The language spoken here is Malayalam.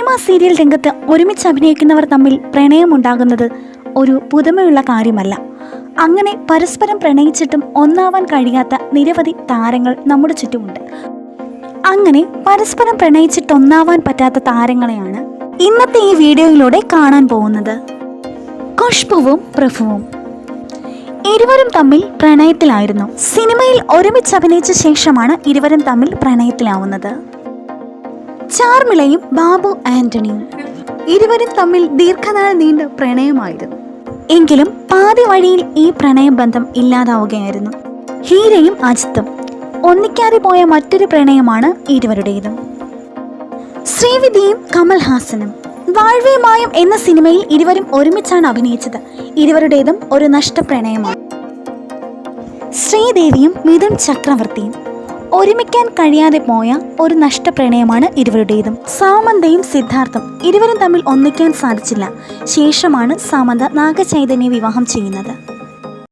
സിനിമ സീരിയൽ രംഗത്ത് ഒരുമിച്ച് അഭിനയിക്കുന്നവർ തമ്മിൽ പ്രണയമുണ്ടാകുന്നത് ഒരു പുതുമയുള്ള കാര്യമല്ല. അങ്ങനെ പരസ്പരം പ്രണയിച്ചിട്ടും ഒന്നാവാൻ കഴിയാത്ത നിരവധി താരങ്ങൾ നമ്മുടെ ചുറ്റുമുണ്ട്. അങ്ങനെ പരസ്പരം പ്രണയിച്ചിട്ട് ഒന്നാവാൻ പറ്റാത്ത താരങ്ങളെയാണ് ഇന്നത്തെ ഈ വീഡിയോയിലൂടെ കാണാൻ പോകുന്നത്. ഖുഷ്ബുവും പ്രഭുവും. ഇരുവരും തമ്മിൽ പ്രണയത്തിലായിരുന്നു. സിനിമയിൽ ഒരുമിച്ച് അഭിനയിച്ച ശേഷമാണ് ഇരുവരും തമ്മിൽ പ്രണയത്തിലാവുന്നത്. ചാർമിളയും ബാബു ആന്റണിയും ഇരുവരും തമ്മിൽ ദീർഘനാൾ നീണ്ട പ്രണയമായിരുന്നു. എങ്കിലും പാതി വഴിയിൽ ഈ പ്രണയബന്ധം ഇല്ലാതാവുകയായിരുന്നു. ഹീരയും അജിത്തും ഒന്നിക്കാതെ പോയ മറ്റൊരു പ്രണയമാണ് ഇരുവരുടേതും. ശ്രീവിധിയും കമൽഹാസനും വാഴ്വേമായം എന്ന സിനിമയിൽ ഇരുവരും ഒരുമിച്ചാണ് അഭിനയിച്ചത്. ഇരുവരുടേതും ഒരു നഷ്ടപ്രണയമാണ്. ശ്രീദേവിയും മിഥുൻ ചക്രവർത്തിയും ഒരുമിക്കാൻ കഴിയാതെ പോയ ഒരു നഷ്ടപ്രണയമാണ് ഇരുവരുടേതും. സാമന്തയും സിദ്ധാർത്ഥും ഇരുവരും തമ്മിൽ ഒന്നിക്കാൻ സാധിച്ചില്ല. ശേഷമാണ് സാമന്ത നാഗചൈതന്യെ വിവാഹം ചെയ്യുന്നത്.